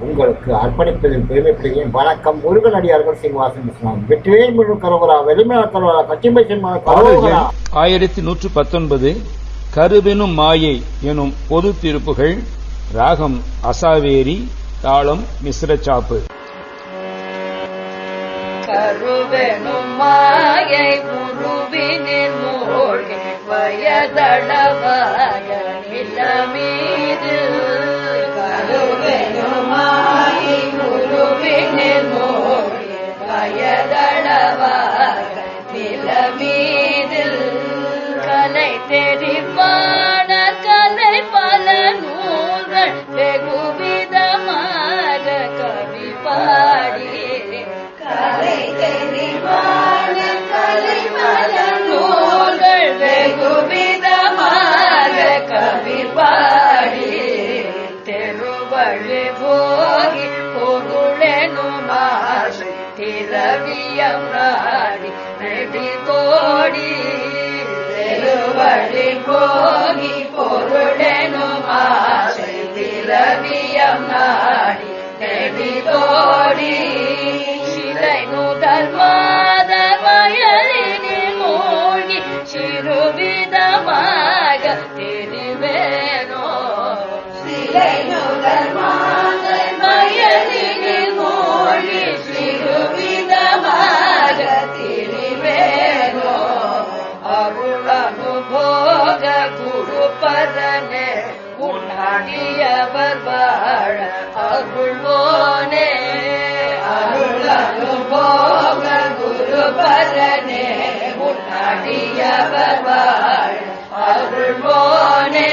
உங்களுக்கு அர்ப்பணிப்பதில் பெருமைப்படுகிறேன். வணக்கம் முருகன் அடியார்கள் சீனிவாசன் இஸ்லாம் வெற்றிவேல் முழு கரோகரா வெளிமல கரோகரா கச்சிம்பை சின்மா பாடல் கரோகரா எண் ஆயிரத்தி நூற்று பத்தொன்பது கருவெனும் மாயை எனும் பொது திருப்புகள் ராகம் அசாவேரி தாளம் மிஸ்ரச்சாப்பு கருவெனும் மாயை குருவினில் மூழ்கி வயதளவாக நிலமீது தெருவழி போகி பொருளெனும் ஆசை திரவியம் நாடி நெடி உன்னாடியவர் வாழ அருள்வோனே. அருளரு போக குரு பரனே உன்னாடியவர் வாழ அருள்வோனே.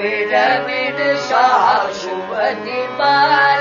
पिरमिड शाशुवति बाल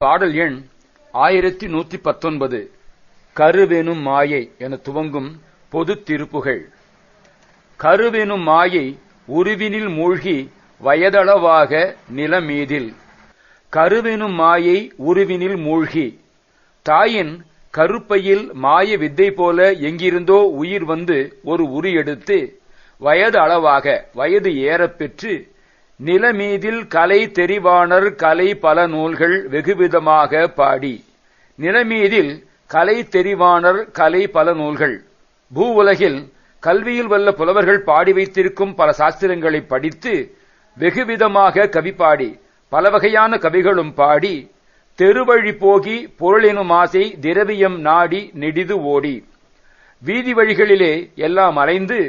பாடல் எண் ஆயிரத்தி நூற்றி பத்தொன்பது. கருவெனும் மாயை என துவங்கும் பொது திருப்புகள். கருவெனும் மாயை உருவினில் மூழ்கி வயதளவாக நிலமீதில். கருவெனும் மாயை உருவினில் மூழ்கி. தாயின் கருப்பையில் மாய வித்தை போல எங்கிருந்தோ உயிர் வந்து ஒரு உரு எடுத்து வயது அளவாக வயது ஏறப்பெற்று நிலமீதில் கலை தெரிவாணர் கலை பல நூல்கள் வெகுவிதமாக பாடி. நிலமீதில் கலை தெரிவாணர் கலை பல நூல்கள். பூவுலகில் கல்வியில் வல்ல புலவர்கள் பாடி வைத்திருக்கும் பல சாஸ்திரங்களை படித்து வெகுவிதமாக கவி பாடி பல வகையான கவிகளும் பாடி தெருவழி போகி பொருளினும் ஆசை திரவியம் நாடி நெடிது ஓடி. வீதி வழிகளிலே எல்லாம் அலைந்து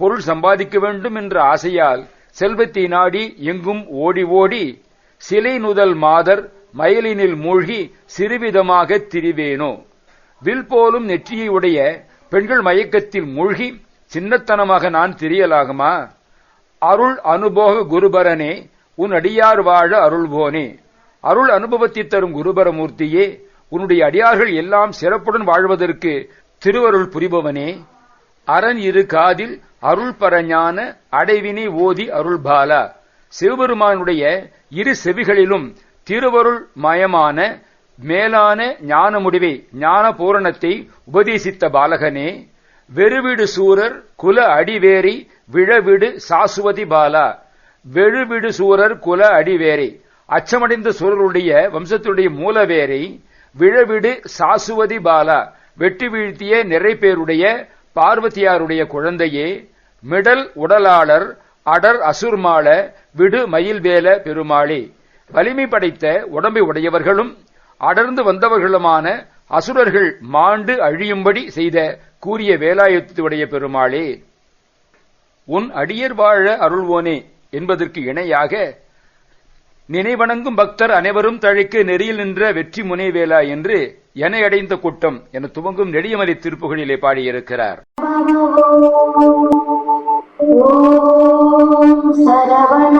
பொருள் சம்பாதிக்க வேண்டும் என்ற ஆசையால் செல்வத்தை நாடி எங்கும் ஓடி ஓடி சிலை நுதல் மாதர் மயலினில் மூழ்கி சிறுவிதமாக திரிவேனோ. வில் போலும் நெற்றியை உடைய பெண்கள் மயக்கத்தில் மூழ்கி சின்னத்தனமாக நான் திரியலாகுமா? அருள் அனுபோக குருபரனே உன் அடியார் வாழ அருள்போனே அருள் அனுபவத்தை தரும் குருபரமூர்த்தியே உன்னுடைய அடியார்கள் எல்லாம் சிறப்புடன் வாழ்வதற்கு திருவருள் புரிபவனே. அரண் இரு காதில் அருள் பரஞான அடைவினை ஓதி அருள்பாலா. சிவபெருமானுடைய இரு செவிகளிலும் திருவருள் மயமான மேலான ஞான முடிவை ஞான பூரணத்தை உபதேசித்த பாலகனே வெறுவிடு சூரர் குல அடிவேரி விழவிடு சாசுவதி பாலா. வெழுவிடு சூரர் குல அடிவேரி அச்சமடைந்த சூரருடைய வம்சத்துடைய மூலவேரை விழவிடு சாசுவதி பாலா. வெட்டி வீழ்த்திய நிறை பேருடைய பார்வதியாருடைய குழந்தையே மிடல் உடலாளர் அடர் அசுர்மால விடு மயில்வேல பெருமாளே. வலிமை படைத்த உடம்பை உடையவர்களும் அடர்ந்து வந்தவர்களுமான அசுரர்கள் மாண்டு அழியும்படி செய்த கூறிய வேலாயுத்தத்துடைய பெருமாளே. உன் அடியர் வாழ அருள்வோனே என்பதற்கு இணையாக நினைவணங்கும் பக்தர் அனைவரும் தழைக்க நெறியில் நின்ற வெற்றி முனைவேலா என்று என அடைந்த கூட்டம் என துவங்கும் நெடியமலை திருப்புகளிலே பாடியிருக்கிறார். சரவண